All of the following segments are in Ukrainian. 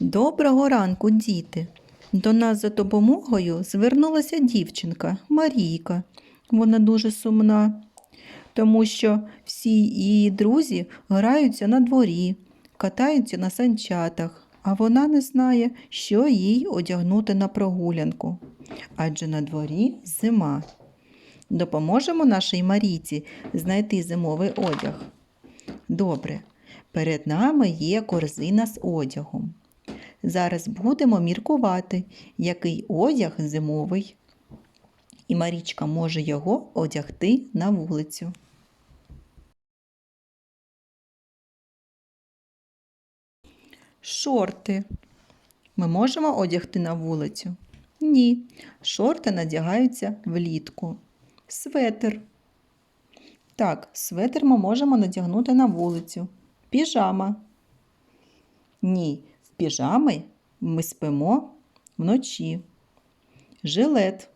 Доброго ранку, діти! До нас за допомогою звернулася дівчинка Марійка. Вона дуже сумна, тому що всі її друзі граються на дворі, катаються на санчатах, а вона не знає, що їй одягнути на прогулянку. Адже на дворі зима. Допоможемо нашій Марійці знайти зимовий одяг. Добре, перед нами є корзина з одягом. Зараз будемо міркувати, який одяг зимовий. І Марічка може його одягти на вулицю. Шорти. Ми можемо одягти на вулицю? Ні. Шорти надягаються влітку. Светр. Так, светр ми можемо надягнути на вулицю. Піжама. Ні, піжами ми спимо вночі. Жилет.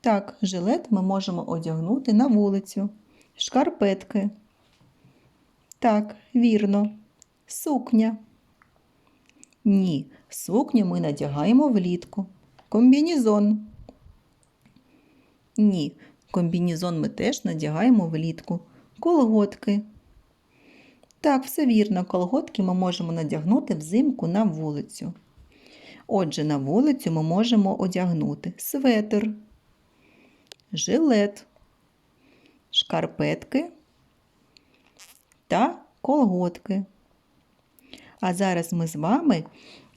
Так, жилет ми можемо одягнути на вулицю. Шкарпетки. Так, вірно. Сукня. Ні, сукню ми надягаємо влітку. Комбінізон. Ні, комбінізон ми теж надягаємо влітку. Колготки. Так, все вірно, колготки ми можемо надягнути взимку на вулицю. Отже, на вулицю ми можемо одягнути светр, жилет, шкарпетки та колготки. А зараз ми з вами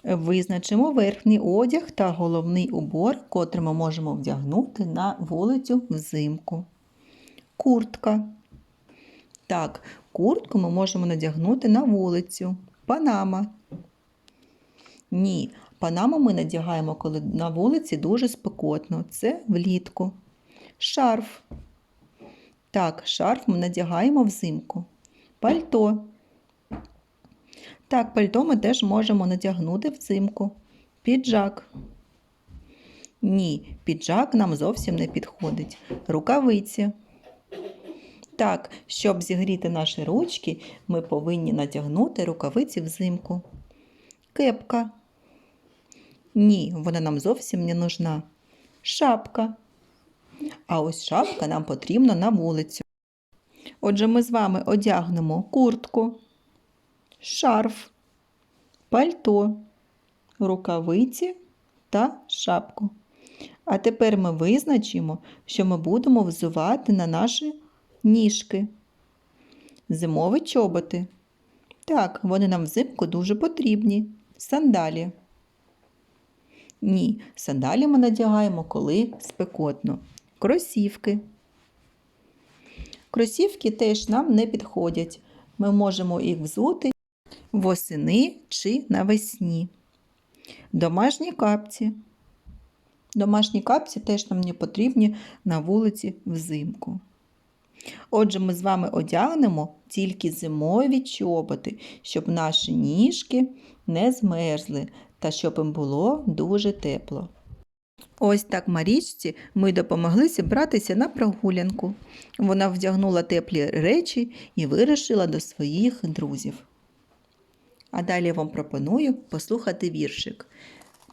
визначимо верхній одяг та головний убор, котрий ми можемо вдягнути на вулицю взимку. Куртка. Так, куртку ми можемо надягнути на вулицю. Панама. Ні, панаму ми надягаємо, коли на вулиці дуже спекотно. Це влітку. Шарф. Так, шарф ми надягаємо взимку. Пальто. Так, пальто ми теж можемо надягнути взимку. Піджак. Ні, піджак нам зовсім не підходить. Рукавиці. Так, щоб зігріти наші ручки, ми повинні натягнути рукавиці взимку. Кепка. Ні, вона нам зовсім не нужна. Шапка. А ось шапка нам потрібна на вулицю. Отже, ми з вами одягнемо куртку, шарф, пальто, рукавиці та шапку. А тепер ми визначимо, що ми будемо взувати на наші ніжки. Зимові чоботи. Так, вони нам взимку дуже потрібні. Сандалі. Ні, сандалі ми надягаємо, коли спекотно. Кросівки. Кросівки теж нам не підходять. Ми можемо їх взути восени чи навесні. Домашні капці. Домашні капці теж нам не потрібні на вулиці взимку. Отже, ми з вами одягнемо тільки зимові чоботи, щоб наші ніжки не змерзли та щоб їм було дуже тепло. Ось так Марічці ми допомогли зібратися на прогулянку. Вона вдягнула теплі речі і вирішила до своїх друзів. А далі вам пропоную послухати віршик.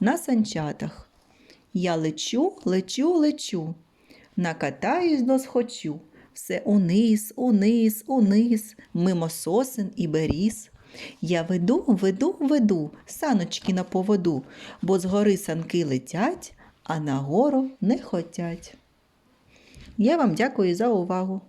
На санчатах. Я лечу, лечу, лечу, накатаюсь досхочу. Все униз, униз, униз, мимо сосен і беріз. Я веду, веду, веду саночки на поводу, бо згори санки летять, а нагору не хотять. Я вам дякую за увагу.